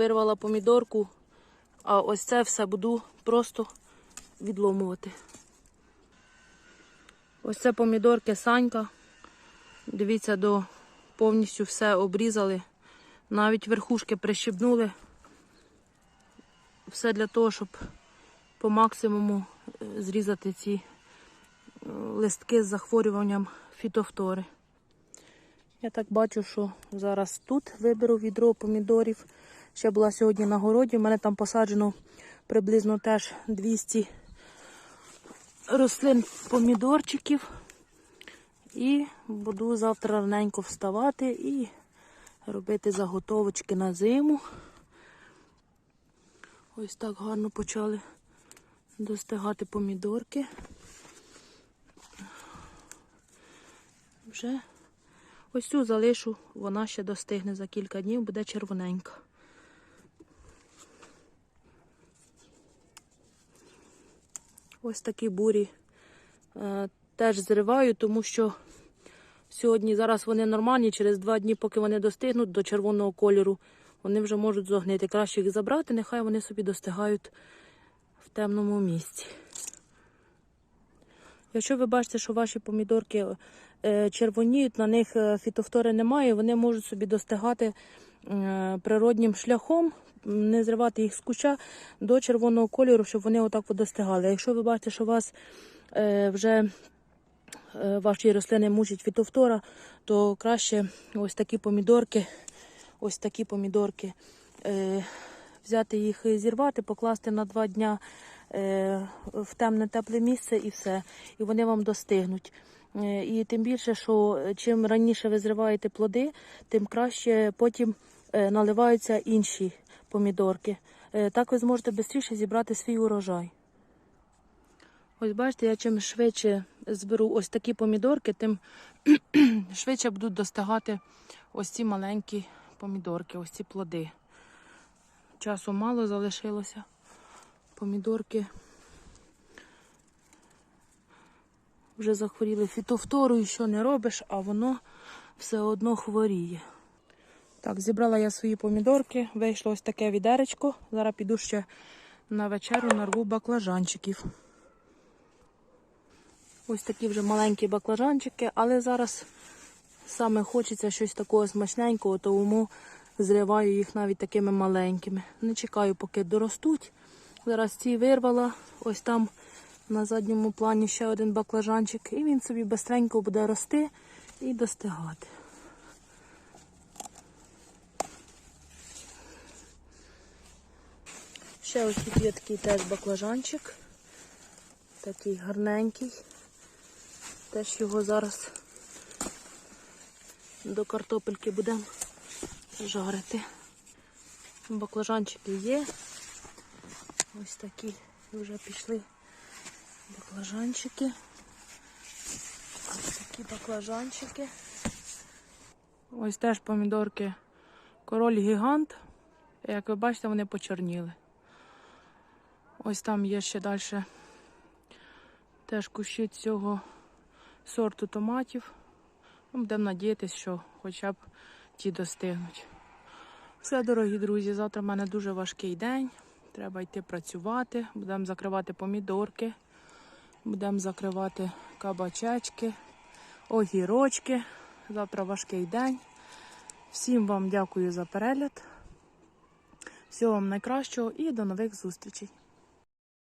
вирвала помідорку, а ось це все буду просто відломувати. Ось це помідорки Санька. Дивіться, до повністю все обрізали. Навіть верхушки прищебнули. Все для того, щоб по максимуму е, зрізати ці е, листки з захворюванням фітофтори. Я так бачу, що зараз тут виберу відро помідорів. Ще була сьогодні на городі. У мене там посаджено приблизно теж 200 рослин помідорчиків. І буду завтра раненько вставати і робити заготовочки на зиму. Ось так гарно почали достигати помідорки. Вже ось цю залишу, вона ще достигне за кілька днів, буде червоненька. Ось такі бурі е, теж зриваю, тому що сьогодні зараз вони нормальні, через два дні, поки вони достигнуть до червоного кольору, вони вже можуть зогнити. Краще їх забрати, нехай вони собі достигають в темному місці. Якщо ви бачите, що ваші помідорки е, червоніють, на них е, фітофтори немає, вони можуть собі достигати природнім шляхом, не зривати їх з куща до червоного кольору, щоб вони отак достигали. Якщо ви бачите, що вас е, вже е, ваші рослини мучить фітофтора, то краще ось такі помідорки, ось такі помідорки. Е, взяти їх і зірвати, покласти на два дня е, в темне тепле місце і все. І вони вам достигнуть. Е, І тим більше, що чим раніше ви зриваєте плоди, тим краще потім е, наливаються інші помідорки. Е, Так ви зможете швидше зібрати свій урожай. Ось бачите, я чим швидше зберу ось такі помідорки, тим швидше будуть достигати ось ці маленькі помідорки, ось ці плоди. Часу мало залишилося. Помідорки вже захворіли фітофторою, що не робиш, а воно все одно хворіє. Так, зібрала я свої помідорки, вийшло ось таке відеречко. Зараз піду ще на вечерю нарву баклажанчиків. Ось такі вже маленькі баклажанчики, але зараз саме хочеться щось такого смачненького, тому зриваю їх навіть такими маленькими. Не чекаю, поки доростуть. Зараз ці вирвала, ось там на задньому плані ще один баклажанчик, і він собі бистренько буде рости і достигати. Ще ось тут є такий теж баклажанчик, такий гарненький. Теж його зараз до картопельки будемо жарити. Баклажанчики є. Ось такі вже пішли баклажанчики. Ось такі баклажанчики. Ось теж помідорки король гігант. Як ви бачите, вони почорніли. Ось там є ще далі теж кущі цього сорту томатів. Ну, Будемо надіятися, що хоча б ті достигнуть. Все, дорогі друзі, завтра в мене дуже важкий день. Треба йти працювати. Будемо закривати помідорки, будемо закривати кабачечки, огірочки. Завтра важкий день. Всім вам дякую за перегляд. Всього вам найкращого і до нових зустрічей.